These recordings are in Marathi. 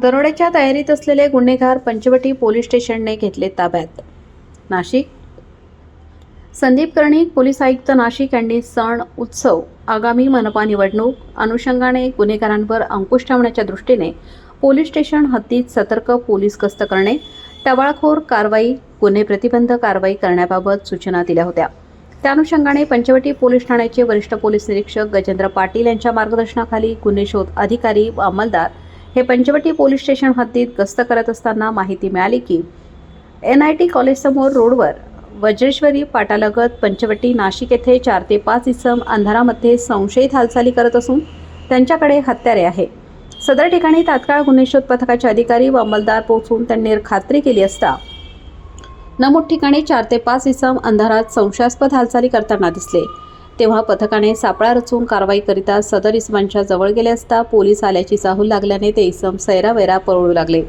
दरोड्याच्या तयारीत असलेले गुन्हेगार पंचवटी पोलीस स्टेशनने घेतले ताब्यात. नाशिक. संदीप कर्णिक पोलीस आयुक्त नाशिक यांनी सण उत्सव आगामी मनपा निवडणूक अनुषंगाने गुन्हेगारांवर अंकुश ठेवण्याच्या दृष्टीने पोलीस स्टेशन हद्दीत सतर्क पोलीस गस्त करणे टवाळखोर कारवाई गुन्हे प्रतिबंध कारवाई करण्याबाबत सूचना दिल्या होत्या. त्या अनुषंगाने पंचवटी पोलीस ठाण्याचे वरिष्ठ पोलीस निरीक्षक गजेंद्र पाटील यांच्या मार्गदर्शनाखाली गुन्हे शोध अधिकारी व अंमलदार हे पंचवटी पोलीस स्टेशन हद्दीत गस्त करत असताना माहिती मिळाली की एन आय टी कॉलेजसमोर रोडवर वज्रेश्वरी पाटालगत पंचवटी नाशिक येथे चार ते पाच इसम अंधारामध्ये संशयित हालचाली करत असून त्यांच्याकडे हत्यारे आहे सदर ठिकाणी तात्काळ गुन्हे शोध पथकाचे अधिकारी व अंमलदार पोहोचून त्यांनी खात्री केली असता नमूद ठिकाणी चार ते पाच इसम अंधारात संशयास्पद हालचाली करताना दिसले. तेव्हा पथकाने सापळा रचून कारवाई करिता सदर इसमांच्या जवळ गेले असता पोलीस आल्याची चाहूल लागल्याने ते इसम सैरावैरा पळू लागले.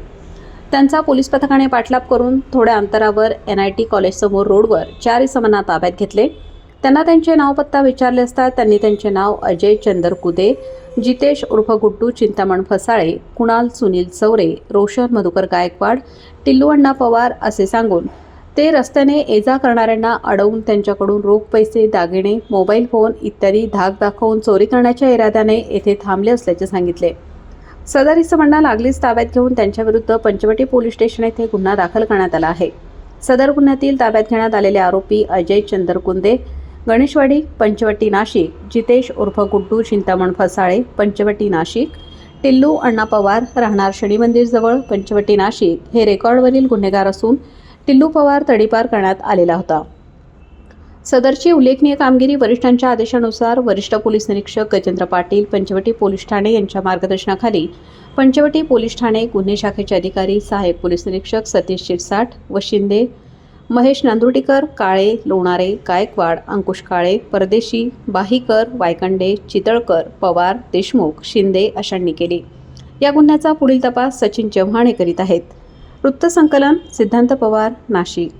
त्यांचा पोलीस पथकाने पाठलाप करून थोड्या अंतरावर एन आय टी कॉलेजसमोर रोडवर चार इसमांना ताब्यात घेतले. त्यांना त्यांचे नाव पत्ता विचारले असता त्यांनी त्यांचे नाव अजय चंदर कुदे जितेश उर्फ गुड्डू चिंतामण फसाळे कुणाल सुनील चौरे रोशन मधुकर गायकवाड टिल्लू अण्णा पवार असे सांगून ते रस्त्याने ये जा करणाऱ्यांना अडवून त्यांच्याकडून रोख पैसे दागिने मोबाईल फोन इत्यादी धाक दाखवून चोरी करण्याच्या इराद्याने येथे थांबले असल्याचे सांगितले. सदर इसमांना लागलीच ताब्यात घेऊन त्यांच्याविरुद्ध पंचवटी पोलीस स्टेशन येथे गुन्हा दाखल करण्यात आला आहे. सदर गुन्ह्यातील ताब्यात घेण्यात आलेले आरोपी अजय चंदरकुंदे गणेशवाडी पंचवटी नाशिक जितेश उर्फ गुड्डू चिंतामण फसाळे पंचवटी नाशिक टिल्लू अण्णा पवार राहणार शनी मंदिरजवळ पंचवटी नाशिक हे रेकॉर्डवरील गुन्हेगार असून टिल्लू पवार तडीपार करण्यात आलेला होता. सदरची उल्लेखनीय कामगिरी वरिष्ठांच्या आदेशानुसार वरिष्ठ पोलीस निरीक्षक गजेंद्र पाटील पंचवटी पोलीस ठाणे यांच्या मार्गदर्शनाखाली पंचवटी पोलीस ठाणे गुन्हे शाखेचे अधिकारी सहाय्यक पोलीस निरीक्षक सतीश शिरसाट व शिंदे महेश नांदुर्डीकर काळे लोणारे गायकवाड अंकुश काळे परदेशी बाहीकर वायकंडे चितळकर पवार देशमुख शिंदे अशांनी केली. या गुन्ह्याचा पुढील तपास सचिन चव्हाण हे करीत आहेत. वृत्तसंकलन सिद्धांत पवार नाशिक